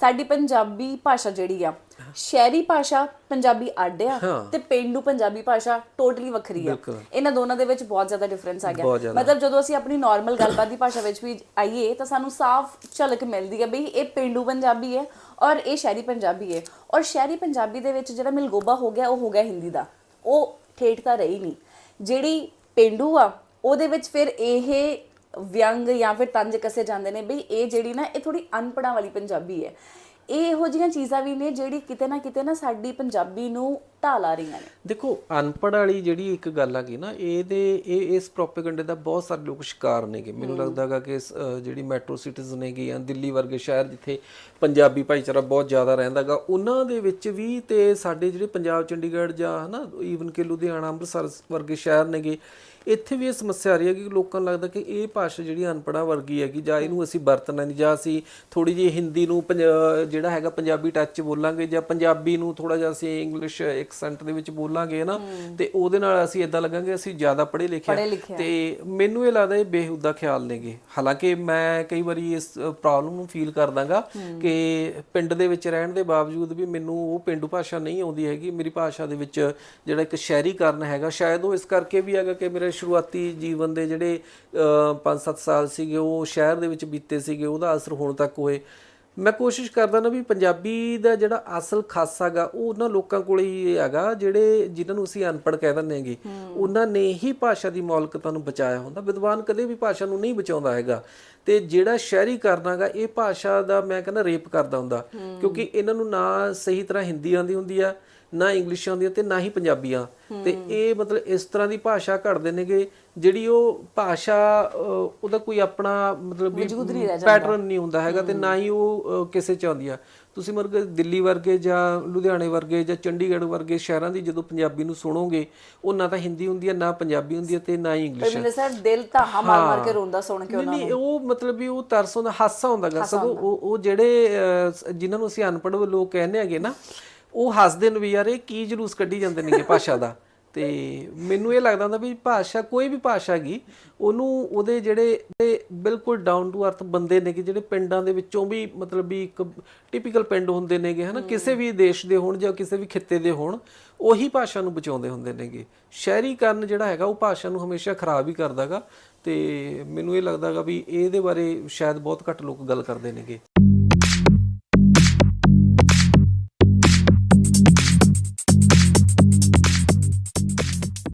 ਸਾਡੀ ਪੰਜਾਬੀ ਭਾਸ਼ਾ ਜਿਹੜੀ ਆ ਸ਼ਹਿਰੀ ਭਾਸ਼ਾ ਪੰਜਾਬੀ ਅੱਡ ਆ ਤੇ ਪਿੰਡੂ ਪੰਜਾਬੀ ਭਾਸ਼ਾ ਟੋਟਲੀ ਵੱਖਰੀ ਆ। ਇਹਨਾਂ ਦੋਨਾਂ ਦੇ ਵਿੱਚ ਬਹੁਤ ਜ਼ਿਆਦਾ ਡਿਫਰੈਂਸ ਆ ਗਿਆ। ਮਤਲਬ ਜਦੋਂ ਅਸੀਂ ਆਪਣੀ ਨਾਰਮਲ ਗੱਲਬਾਤ ਦੀ ਭਾਸ਼ਾ ਵਿੱਚ ਵੀ ਆਈਏ ਤਾਂ ਸਾਨੂੰ ਸਾਫ਼ ਝਲਕ ਮਿਲਦੀ ਹੈ ਬਈ ਇਹ ਪਿੰਡੂ ਪੰਜਾਬੀ ਹੈ ਔਰ ਇਹ ਸ਼ਹਿਰੀ ਪੰਜਾਬੀ ਹੈ। ਔਰ ਸ਼ਹਿਰੀ ਪੰਜਾਬੀ ਦੇ ਵਿੱਚ ਜਿਹੜਾ ਮਿਲਗੋਬਾ ਹੋ ਗਿਆ ਉਹ ਹੋ ਗਿਆ ਹਿੰਦੀ ਦਾ। ਉਹ ਠੇਠ ਤਾਂ ਰਹੀ ਨਹੀਂ। ਜਿਹੜੀ ਪਿੰਡੂ ਆ ਉਹਦੇ ਵਿੱਚ ਫਿਰ ਇਹ ਵਿਅੰਗ ਜਾਂ ਫਿਰ ਤੰਜ ਕਸੇ ਜਾਂਦੇ ਨੇ, ਬਈ ਇਹ ਜਿਹੜੀ ਨਾ, ਇਹ ਥੋੜੀ ਅਨਪੜਾਂ ਵਾਲੀ ਪੰਜਾਬੀ ਹੈ। ਇਹ ਇਹੋ ਜਿਹੀਆਂ ਚੀਜ਼ਾਂ ਵੀ ਨੇ ਜਿਹੜੀ ਕਿਤੇ ਨਾ ਕਿਤੇ ਨਾ ਸਾਡੀ ਪੰਜਾਬੀ ਨੂੰ ਢਾਲ ਆ ਰਹੀਆਂ ਨੇ। ਦੇਖੋ ਅਨਪੜ੍ਹ ਵਾਲੀ ਜਿਹੜੀ ਇੱਕ ਗੱਲ ਆ ਗਈ ਨਾ ਇਹਦੇ ਇਹ ਇਸ ਪ੍ਰੋਪੇਗੈਂਡੇ ਦਾ ਬਹੁਤ ਸਾਰੇ ਲੋਕ ਸ਼ਿਕਾਰ ਨੇਗੇ। ਮੈਨੂੰ ਲੱਗਦਾ ਹੈਗਾ ਕਿ ਜਿਹੜੀ ਮੈਟਰੋ ਸਿਟੀਜ਼ ਨੇਗੀ ਜਾਂ ਦਿੱਲੀ ਵਰਗੇ ਸ਼ਹਿਰ ਜਿੱਥੇ ਪੰਜਾਬੀ ਭਾਈਚਾਰਾ ਬਹੁਤ ਜ਼ਿਆਦਾ ਰਹਿੰਦਾਗਾ ਉਹਨਾਂ ਦੇ ਵਿੱਚ ਵੀ ਤੇ ਸਾਡੇ ਜਿਹੜੇ ਪੰਜਾਬ ਚੰਡੀਗੜ੍ਹ ਜਾਂ ਹਨਾ ਈਵਨ ਕਿ ਲੁਧਿਆਣਾ ਅੰਮ੍ਰਿਤਸਰ ਵਰਗੇ ਸ਼ਹਿਰ ਨੇਗੇ ਇੱਥੇ ਵੀ ਇਹ ਸਮੱਸਿਆ ਆ ਰਹੀ ਹੈ ਕਿ ਲੋਕਾਂ ਨੂੰ ਲੱਗਦਾ ਕਿ ਇਹ ਭਾਸ਼ਾ ਜਿਹੜੀ ਅਨਪੜ੍ਹਾਂ ਵਰਗੀ ਹੈਗੀ ਜਾਂ ਇਹਨੂੰ ਅਸੀਂ ਵਰਤਣਾ ਨਹੀਂ ਜਾਂ ਅਸੀਂ ਥੋੜੀ ਜਿਹੀ ਹਿੰਦੀ ਨੂੰ ਜਿਹੜਾ ਹੈਗਾ ਪੰਜਾਬੀ ਟੱਚ ਬੋਲਾਂਗੇ ਜਾਂ ਪੰਜਾਬੀ ਨੂੰ ਥੋੜਾ ਜਿਹਾ ਅਸੀਂ ਇੰਗਲਿਸ਼ ਐਕਸੈਂਟ ਦੇ ਵਿੱਚ ਬੋਲਾਂਗੇ ਨਾ? ਤੇ ਉਹਦੇ ਨਾਲ ਅਸੀਂ ਇਦਾਂ ਲੱਗਾਂਗੇ ਅਸੀਂ ਜ਼ਿਆਦਾ ਪੜ੍ਹੇ ਲਿਖੇ। ਤੇ ਮੈਨੂੰ ਇਹ ਲੱਗਦਾ ਇਹ ਬੇਹੂਦਾ ਖਿਆਲ ਨੇਗੇ। ਹਾਲਾਂਕਿ ਮੈਂ ਕਈ ਵਾਰੀ ਇਸ ਪ੍ਰੋਬਲਮ ਨੂੰ ਫੀਲ ਕਰਦਾਗਾ ਕਿ ਪਿੰਡ ਦੇ ਵਿੱਚ ਰਹਿਣ ਦੇ ਬਾਵਜੂਦ ਵੀ ਮੈਨੂੰ ਉਹ ਪਿੰਡੂ ਭਾਸ਼ਾ ਨਹੀਂ ਆਉਂਦੀ ਹੈਗੀ ਮੇਰੀ ਭਾਸ਼ਾ ਦੇ ਵਿੱਚ ਜਿਹੜਾ ਇੱਕ ਸ਼ਹਿਰੀਕਰਨ ਹੈਗਾ ਸ਼ਾਇਦ ਉਹ ਇਸ ਕਰਕੇ ਵੀ ਹੈਗਾ ਕਿ ਮੇਰੇ ਸ਼ੁਰੂਆਤੀ ਜੀਵਨ ਦੇ ਜਿਹੜੇ 5-7 ਸਾਲ ਸੀਗੇ ਉਹ ਸ਼ਹਿਰ ਦੇ ਵਿੱਚ ਬੀਤੇ ਸੀਗੇ ਉਹਦਾ ਅਸਰ ਹੁਣ ਤੱਕ ਹੋਏ। ਮੈਂ ਕੋਸ਼ਿਸ਼ ਕਰਦਾ ਨਾ ਵੀ ਪੰਜਾਬੀ ਦਾ ਜਿਹੜਾ ਅਸਲ ਖਾਸਾ ਗਾ, ਉਹ ਉਹਨਾਂ ਲੋਕਾਂ ਕੋਲ ਹੀ ਹੈਗਾ, ਜਿਹੜੇ ਜਿਨ੍ਹਾਂ ਨੂੰ ਅਸੀਂ ਅਨਪੜ੍ਹ ਕਹਿ ਦਿੰਦੇ ਹੈਗੇ, ਉਹਨਾਂ ਨੇ ਹੀ ਭਾਸ਼ਾ ਦੀ ਮੌਲਿਕਤਾ ਨੂੰ ਬਚਾਇਆ ਹੁੰਦਾ। ਵਿਦਵਾਨ ਕਦੇ ਵੀ ਭਾਸ਼ਾ ਨੂੰ ਨਹੀਂ ਬਚਾਉਂਦਾ ਹੈਗਾ। ਤੇ ਜਿਹੜਾ ਸ਼ਹਿਰੀ ਕਰਨਾਗਾ ਇਹ ਭਾਸ਼ਾ ਦਾ ਮੈਂ ਕਹਿੰਦਾ ਰੇਪ ਕਰਦਾ ਹੁੰਦਾ। ਕਿਉਂਕਿ ਇਹਨਾਂ ਨੂੰ ਨਾ ਸਹੀ ਤਰ੍ਹਾਂ ਹਿੰਦੀ ਆਉਂਦੀ ਹੁੰਦੀ ਆ ਨਾ ਇੰਗਲਿਸ਼ ਆਉਂਦੀ ਆ ਤੇ ਨਾ ਹੀ ਪੰਜਾਬੀਆਂ। ਤੇ ਇਹ ਮਤਲਬ ਇਸ ਤਰ੍ਹਾਂ ਦੀ ਭਾਸ਼ਾ ਘੜਦੇ ਨੇਗੇ ਜਿਹੜੀ ਉਹ ਭਾਸ਼ਾ ਉਹਦਾ ਕੋਈ ਆਪਣਾ ਮਤਲਬ ਪੈਟਰਨ ਨਹੀਂ ਹੁੰਦਾ ਹੈਗਾ ਤੇ ਨਾ ਹੀ ਉਹ ਕਿਸੇ ਚ ਆਉਂਦੀ ਆ। ਤੁਸੀਂ ਮਰਗ ਦਿੱਲੀ ਵਰਗੇ ਜਾਂ ਲੁਧਿਆਣੇ ਵਰਗੇ ਜਾਂ ਚੰਡੀਗੜ੍ਹ ਵਰਗੇ ਸ਼ਹਿਰਾਂ ਦੀ ਜਦੋਂ ਪੰਜਾਬੀ ਨੂੰ ਸੁਣੋਗੇ ਉਹ ਨਾ ਤਾਂ ਹਿੰਦੀ ਹੁੰਦੀ ਆ ਨਾ ਪੰਜਾਬੀ ਹੁੰਦੀ ਆ ਤੇ ਨਾ ਹੀ ਇੰਗਲਿਸ਼ ਮੈਨੂੰ ਸਰ ਦਿਲ ਤਾਂ ਹਾਂ ਮਾਰ ਮਾਰ ਕੇ ਰੋਂਦਾ ਸੁਣ ਕੇ ਨਹੀਂ ਨਹੀਂ ਉਹ ਮਤਲਬ ਵੀ ਉਹ ਤਰਸੋਂ ਦਾ ਹਾਸਾ ਹੁੰਦਾ ਗਾ ਸਗੋਂ ਉਹ ਉਹ ਜਿਹੜੇ ਜਿਨ੍ਹਾਂ ਨੂੰ ਅਸੀਂ ਅਨਪੜ੍ਹ ਲੋਕ ਕਹਿੰਦੇ ਹੈਗੇ ਨਾ ਉਹ ਹੱਸਦੇ ਨੇ ਵੀ ਯਾਰ ਇਹ ਕੀ ਜਲੂਸ ਕੱਢੀ ਜਾਂਦੇ ਨੇਗੇ ਭਾਸ਼ਾ ਦਾ। ਤੇ ਮੈਨੂੰ ਇਹ ਲੱਗਦਾ ਹੁੰਦਾ ਵੀ ਭਾਸ਼ਾ ਕੋਈ ਵੀ ਭਾਸ਼ਾ ਹੈਗੀ, ਉਹਨੂੰ ਉਹਦੇ ਜਿਹੜੇ ਬਿਲਕੁਲ ਡਾਊਨ ਟੂ ਅਰਥ ਬੰਦੇ ਨੇਗੇ, ਜਿਹੜੇ ਪਿੰਡਾਂ ਦੇ ਵਿੱਚੋਂ ਵੀ ਮਤਲਬ ਵੀ ਇੱਕ ਟਿਪੀਕਲ ਪਿੰਡ ਹੁੰਦੇ ਨੇਗੇ, ਹਨਾ, ਕਿਸੇ ਵੀ ਦੇਸ਼ ਦੇ ਹੋਣ ਜਾਂ ਕਿਸੇ ਵੀ ਖਿੱਤੇ ਦੇ ਹੋਣ, ਉਹੀ ਭਾਸ਼ਾ ਨੂੰ ਬਚਾਉਂਦੇ ਹੁੰਦੇ ਨੇਗੇ। ਸ਼ਹਿਰੀਕਰਨ ਜਿਹੜਾ ਹੈਗਾ, ਉਹ ਭਾਸ਼ਾ ਨੂੰ ਹਮੇਸ਼ਾ ਖਰਾਬ ਹੀ ਕਰਦਾਗਾ ਤੇ ਮੈਨੂੰ ਇਹ ਲੱਗਦਾਗਾ ਵੀ ਇਹਦੇ ਬਾਰੇ ਸ਼ਾਇਦ ਬਹੁਤ ਘੱਟ ਲੋਕ ਗੱਲ ਕਰਦੇ ਨੇਗੇ।